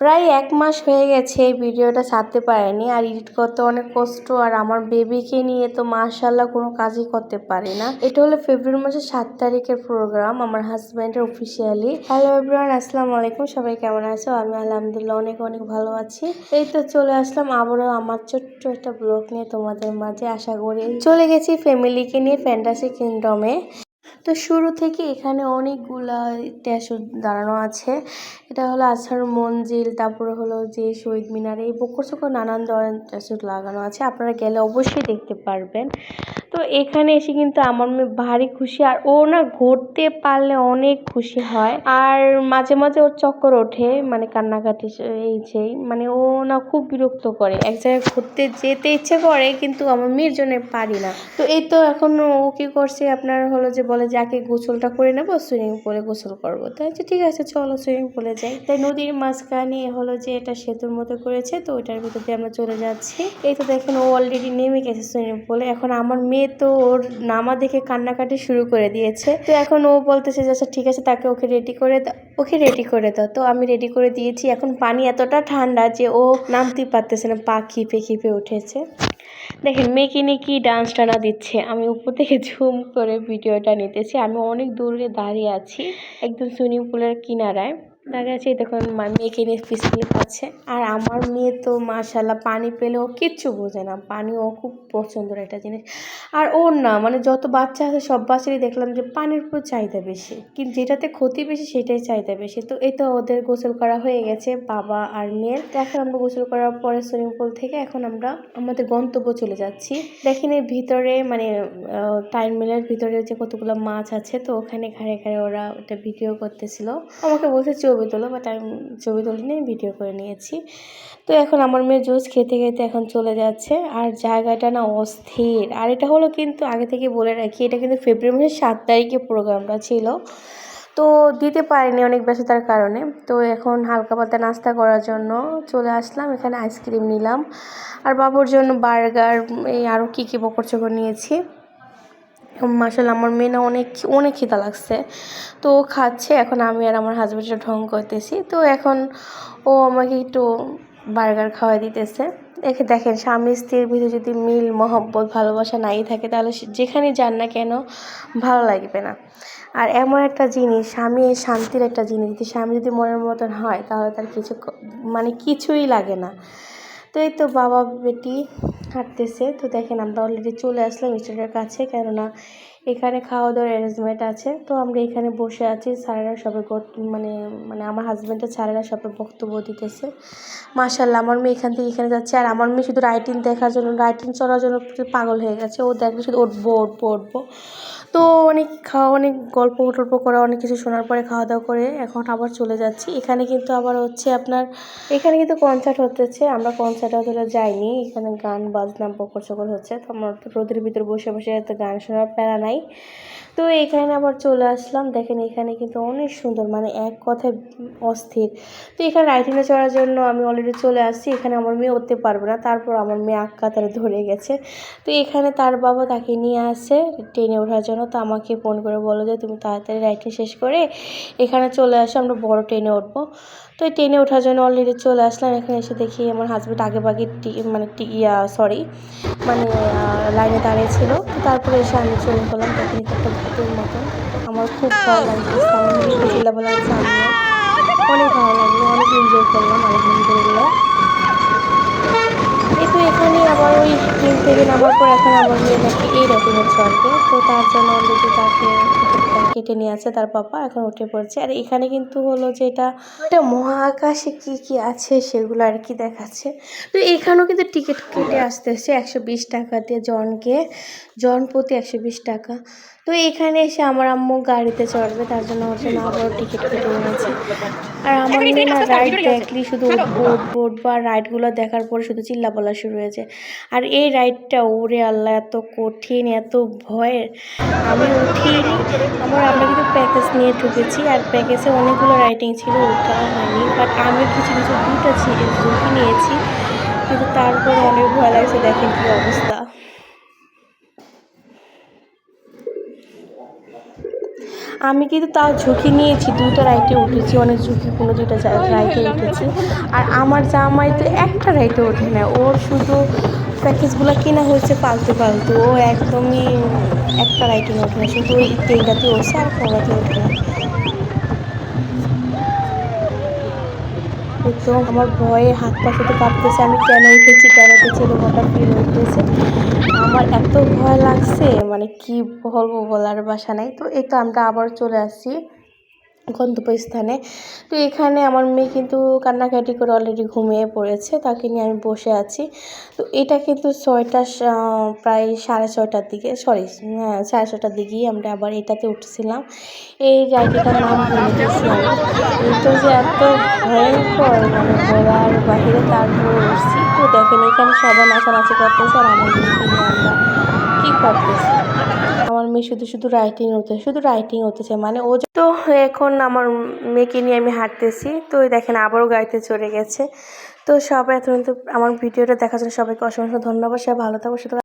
প্রায় এক মাস হয়ে গেছে এই ভিডিওটা ছাড়তে পারিনি আর এডিট করতে অনেক কষ্ট আর আমার বেবিকে নিয়ে তো মাশাল্লাহ কোনো কাজই করতে পারি না। এটা হলো ফেব্রুয়ারি মাসের সাত তারিখের প্রোগ্রাম আমার হাজব্যান্ডের অফিসিয়ালি হ্যালো এভরিওয়ান আসসালামু আলাইকুম। সবাই কেমন আছো? আমি আলহামদুলিল্লাহ অনেক অনেক ভালো আছি। এই তো চলে আসলাম আবারও আমার ছোট্ট একটা ব্লগ নিয়ে তোমাদের মাঝে, আশা করি। চলে গেছি ফ্যামিলিকে নিয়ে ফ্যান্টাসি কিংডমে তো শুরু থেকে এখানে অনেকগুলা স্ট্যাচু দাঁড়ানো আছে। এটা হলো আসার মঞ্জিল, তারপরে হলো যে শহীদ মিনার, এই বকর সকর নানান ধরনের স্ট্যাচু লাগানো আছে। আপনারা গেলে অবশ্যই দেখতে পারবেন। তো এখানে এসে কিন্তু আমার মেয়ে ভারী খুশি আর ও না ঘুরতে পারলে অনেক খুশি হয়। আর মাঝে মাঝে ওর চক্কর ওঠে মানে কান্নাকাটি এই সেই মানে ও না খুব বিরক্ত করে। এক জায়গায় ঘুরতে যেতে ইচ্ছে করে, কিন্তু আমার মেয়ের জন্য পারি না। তো এই তো এখন ও কি করছে, আপনার হলো যে বলে যে আগে গোসলটা করে নেব, সুইমিং পুলে গোসল করব। তাই আচ্ছা ঠিক আছে, চলো সুইমিং পুলে যাই। তাই নদীর মাঝখানে হলো যে এটা সেতুর মতো করেছে, তো ওইটার ভিতর দিয়ে আমরা চলে যাচ্ছি। এই তো দেখেন ও অলরেডি নেমে গেছে সুইমিং পুলে। এখন আমার মেয়ে তো ওর নামা দেখে কান্নাকাটি শুরু করে দিয়েছে। তো এখন ও বলতেছে যে আচ্ছা ঠিক আছে, তাকে ওকে রেডি করে ওকে রেডি করে দাও। তো আমি রেডি করে দিয়েছি। এখন পানি এতটা ঠান্ডা যে ও নামতেই পারতেছে না, পা খিপে খিপে উঠেছে। দেখেন মেয়েকে নিয়ে কি ডান্স টানা দিচ্ছে। আমি উপর থেকে ঝুম করে ভিডিওটা নিতেছি। আমি অনেক দূরে দাঁড়িয়ে আছি, একদম সুইমিং পুলের কিনারায়। দাঁড়িয়ে আছি দেখুন মেয়েকে নিয়ে পিছনে পাচ্ছে। আর আমার মেয়ে তো মাশাল্লাহ পানি পেলেও কিচ্ছু বোঝে না। পানি ও খুব পছন্দের একটা জিনিস। আর ওর না মানে যত বাচ্চা আছে, সব বাচ্চারই দেখলাম যে পানির উপর চাহিদা বেশি। কিন্তু যেটাতে ক্ষতি বেশি, সেটাই চাহিদা বেশি। তো এই তো ওদের গোসল করা হয়ে গেছে, বাবা আর মেয়ের এখন আমরা গোসল করার পরে সুইমিং পুল থেকে এখন আমরা আমাদের গন্তব্য চলে যাচ্ছি। দেখেন এর ভিতরে মানে টাইম মিলের ভিতরে যে কতগুলো মাছ আছে, তো ওখানে ঘাড়ে ঘাড়ে ওরা ওটা ভিডিও করতেছিল। আমাকে বলছে ছবি তোলো বাট আমি ছবি তুলিনি ভিডিও করে নিয়েছি। তো এখন আমার মেয়ে জুস খেতে খেতে এখন চলে যাচ্ছে, আর জায়গাটা না অস্থির। আর এটা হলো কিন্তু আগে থেকে বলে রাখি, এটা কিন্তু ফেব্রুয়ারি মাসের সাত তারিখে প্রোগ্রামটা ছিল। তো দিতে পারিনি অনেক ব্যস্ততার কারণে। তো এখন হালকা পাতা নাস্তা করার জন্য চলে আসলাম, এখানে আইসক্রিম নিলাম। আর বাবুর জন্য বার্গার এই আরও কী কী বকর চকর নিয়েছি। মাসাল আমার মেয়ে না অনেক অনেক খিদা লাগছে। তো ও খাচ্ছে, এখন আমি আর আমার হাজব্যান্ডটা ঢং করতেছি। তো এখন ও আমাকে একটু বার্গার খাওয়াই দিতেছে। দেখে দেখেন, স্বামী স্ত্রীর ভিতরে যদি মিল, মহব্বত, ভালোবাসা নাই থাকে, তাহলে যেখানে যান না কেন ভালো লাগবে না। আর এমন একটা জিনিস, স্বামী শান্তির একটা জিনিস, যদি স্বামী যদি মনের মতন হয়, তাহলে তার কিছু মানে কিছুই লাগে না। তো এই তো বাবা, বেটি হাঁটতেছে তো দেখেন আমরা অলরেডি চলে আসলাম স্টেটের কাছে, কেননা এখানে খাওয়া দাওয়ার অ্যারেঞ্জমেন্ট আছে। তো আমরা এখানে বসে আছি স্যারেরা সবাই মানে মানে আমার হাজব্যান্ডের স্যারেরা সবাই বক্তব্য দিতেছে। মাশাল্লাহ আমার মেয়ে এখান থেকে এখানে যাচ্ছে। আর আমার মেয়ে শুধু রাইটিং দেখার জন্য রাইটিং চলার জন্য পাগল হয়ে গেছে? ও দেখবে শুধু উঠবো উঠবো উঠবো। তো অনেক খাওয়া, অনেক গল্প টল্প করা, অনেক কিছু শোনার পরে খাওয়া দাওয়া করে এখন আবার চলে যাচ্ছি। এখানে কিন্তু আবার হচ্ছে আপনার, এখানে কিন্তু কনসার্ট হতেছে। আমরা কনসার্টে অতটা যাইনি। এখানে গান, বাজনা বকর চকর হচ্ছে। তো আমার রোদের ভিতরে বসে বসে এত গান শোনার প্যারা নাই। তো এখানে আবার চলে আসলাম। দেখেন এখানে কিন্তু অনেক সুন্দর মানে এক কথায় অস্থির। তো এখানে রাইটিংয়ে চড়ার জন্য আমি অলরেডি চলে আসছি। এখানে আমার মেয়ে উঠতে পারবে না। তারপর আমার মেয়ে আক্কা তারা ধরে গেছে। তো এখানে তার বাবা তাকে নিয়ে আসে। ট্রেনে ওঠার জন্য তো আমাকে ফোন করে বলো যে তুমি তাড়াতাড়ি রাইটিং শেষ করে এখানে চলে আসো, আমরা বড় ট্রেনে উঠবো। তো এই ট্রেনে ওঠার জন্য অলরেডি চলে আসলাম। এখানে এসে দেখি আমার হাজব্যান্ড আগে বাগে মানে ইয়া সরি মানে লাইনে দাঁড়িয়েছিল তারপরে এসে আমি চলে গেলাম। তখন একটা ভূতের মতন। আমার খুব ভালো লাগছে। অনেক ভালো লাগল, অনেক এনজয় করলাম আলহামদুলিল্লাহ এই তো এখানে আবার ট্রেন থেকে নামার পর এখন আমার মেয়ে নাকি এই রকমের চলবে। তো তার জন্য অলরেডি তাকে কেটে নিয়ে আছে তার পাপা, এখন উঠে পড়ছে। আর এখানে কিন্তু হলো যে এটা একটা মহাকাশে কি কি আছে সেগুলো আর কি দেখাচ্ছে। তো এখানেও কিন্তু টিকিট কেটে আসতে আসতেছে একশো বিশ টাকা দিয়ে জনকে। জন প্রতি একশো বিশ টাকা। তো এখানে এসে আমার আম্মু গাড়িতে চড়বে, তার জন্য ওর জন্য আবারও টিকিট কেটে নিয়েছে। আর আমার মনে না রাইড দেখলি শুধু বোট বোট বা রাইডগুলো দেখার পরে শুধু চিল্লা বলা শুরু হয়েছে। আর এই রাইডটা ওরে আল্লাহ এত কঠিন এত ভয়ের। আমি উঠিনি। আমার আমরা কিন্তু প্যাকেজ নিয়ে ঢুকেছি আর প্যাকেজে অনেকগুলো রাইটিং ছিল ওটা হয়নি। বাট আমি কিছু কিছু দুটো ঝুঁকি নিয়েছি। কিন্তু তারপরে অনেক ভয় লাগছে দেখেন কী অবস্থা। আমি কিন্তু তাও ঝুঁকি নিয়েছি দুইটা রাইটে উঠেছি, অনেক ঝুঁকিপূর্ণ দুইটা রাইটে উঠেছি। আর আমার জামাই তো একটা রাইটে ওঠে না, ওর শুধু প্যাকেজগুলো কেনা হয়েছে ফালতু ফালতু ও একদমই একটা রাইটে ওঠে না, শুধু ওই তেলটাতে উঠছে আর কোনোটাতে ওঠে না। তো আমার ভয়ে হাত পা শুধু কাঁপতেছে, আমি কেন উঠেছি কেন উঠেছি এরকমটা ফিল হইতেছে। আমার এত ভয় লাগছে মানে কি বলব বলার বাসা নাই। তো এই তো আমরা আবার চলে আসছি গন্তব্যস্থানে। তো এখানে আমার মেয়ে কিন্তু কান্নাকাটি করে অলরেডি ঘুমিয়ে পড়েছে, তাকে নিয়ে আমি বসে আছি। তো এটা কিন্তু ছয়টা প্রায় সাড়ে ছয়টার দিকে সরি হ্যাঁ সাড়ে ছটার দিকেই আমরা আবার এটাতে উঠছিলাম। এই জায়গাটার নাম এটা যে এত ভয়ঙ্কর মানে বলার বাহিরে তারপরে উঠছি। তো দেখেন এখানে সবাই নাচানাচি করতেছে আর আমার আমরা কী করতেছি? মেয়ে শুধু শুধু রাইটিং হতে, শুধু রাইটিং হতেছে মানে ও তো এখন আমার মেয়েকে নিয়ে আমি হাঁটতেছি। তো দেখেন আবারও গাড়িতে চড়ে গেছে। তো সবাই এত আমার ভিডিওটা দেখার জন্য সবাইকে অসংখ্য ধন্যবাদ। সবাই ভালো থাকব শুধু